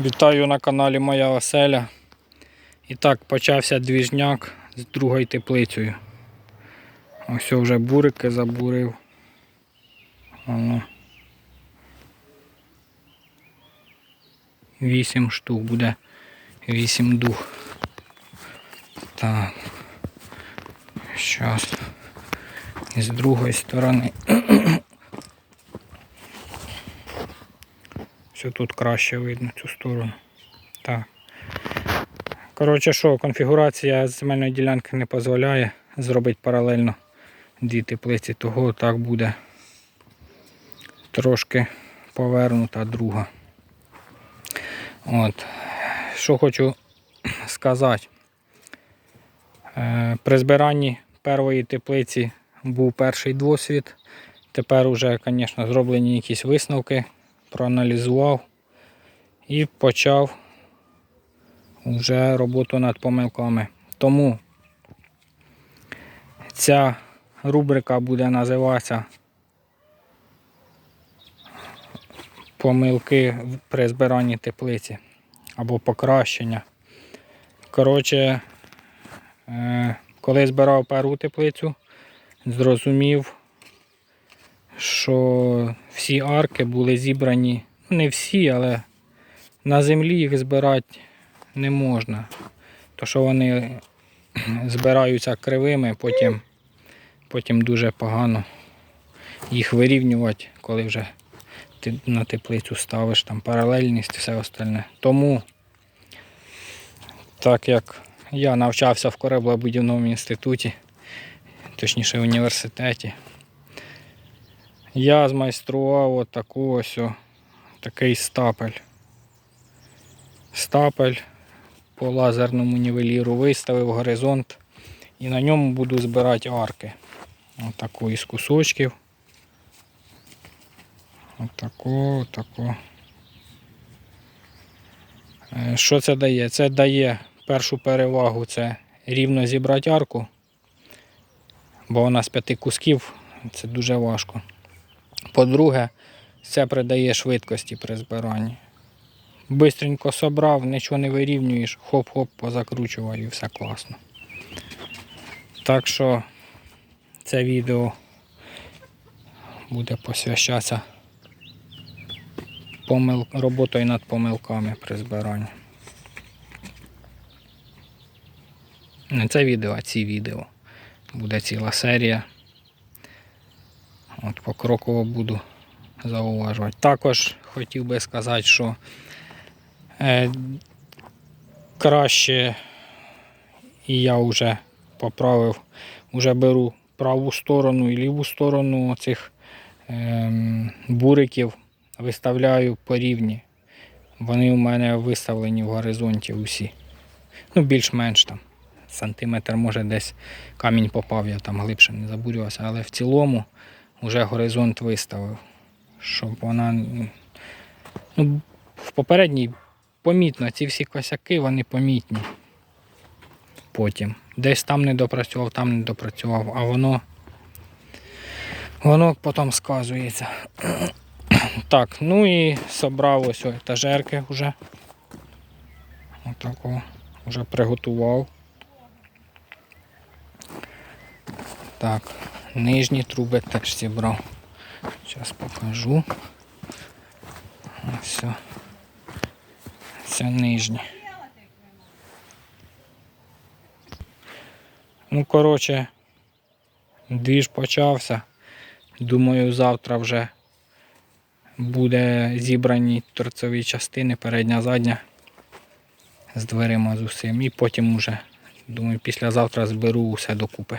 Вітаю на каналі Моя Оселя. І так, почався двіжняк з другою теплицею. Ось вже бурики забурив. Воно. Вісім штук буде. Вісім дух. Так. Щас. І з другої сторони. Все тут краще видно цю сторону. Так. Коротше, що, конфігурація земельної ділянки не дозволяє зробити паралельно дві теплиці, того так буде трошки повернута друга. От. Що хочу сказати. Е, При збиранні першої теплиці був перший досвід. Тепер вже, звісно, зроблені якісь висновки, проаналізував і почав вже роботу над помилками. Тому ця рубрика буде називатися Помилки при збиранні теплиці або покращення. Коротше, е, коли збирав першу теплицю, зрозумів, що всі арки були зібрані, ну не всі, але на землі їх збирати не можна. То що вони збираються кривими, потім, потім дуже погано їх вирівнювати, коли вже ти на теплицю ставиш там паралельність і все остальне. Тому, так як я навчався в кораблебудівному інституті, точніше в університеті, я змайстрував отаку ось такий стапель. Стапель по лазерному нівеліру виставив горизонт і на ньому буду збирати арки. Отаку із кусочків. Отако, отако. Е, Що це дає? Це дає першу перевагу це рівно зібрати арку, бо вона з п'яти кусків, це дуже важко. По-друге, це придає швидкості при збиранні. Бистренько собрав, нічого не вирівнюєш, хоп-хоп, позакручував і все класно. Так що це відео буде посвящатися помил... роботою над помилками при збиранні. Не це відео, а ці відео. Буде ціла серія. От покроково буду зауважувати. Також хотів би сказати, що е, краще і я вже поправив, вже беру праву сторону і ліву сторону цих ем, буриків, виставляю по рівні. Вони у мене виставлені в горизонті усі. Ну, більш-менш там. Сантиметр, може десь камінь попав, я там глибше не забурювався, але в цілому вже горизонт виставив, щоб вона. Ну, в попередній помітно, ці всі косяки, вони помітні. Потім. Десь там не допрацював, там не допрацював, а воно воно потім сказується. Так, ну і собрав ось етажерки вже. Отако. Вже приготував. Так, нижні труби теж зібрав. Зараз покажу. Ось. Це нижні. Ну, коротше, двіж почався. Думаю, завтра вже буде зібрані торцеві частини, передня, задня з дверима з усім. І потім уже, думаю, післязавтра зберу усе докупи.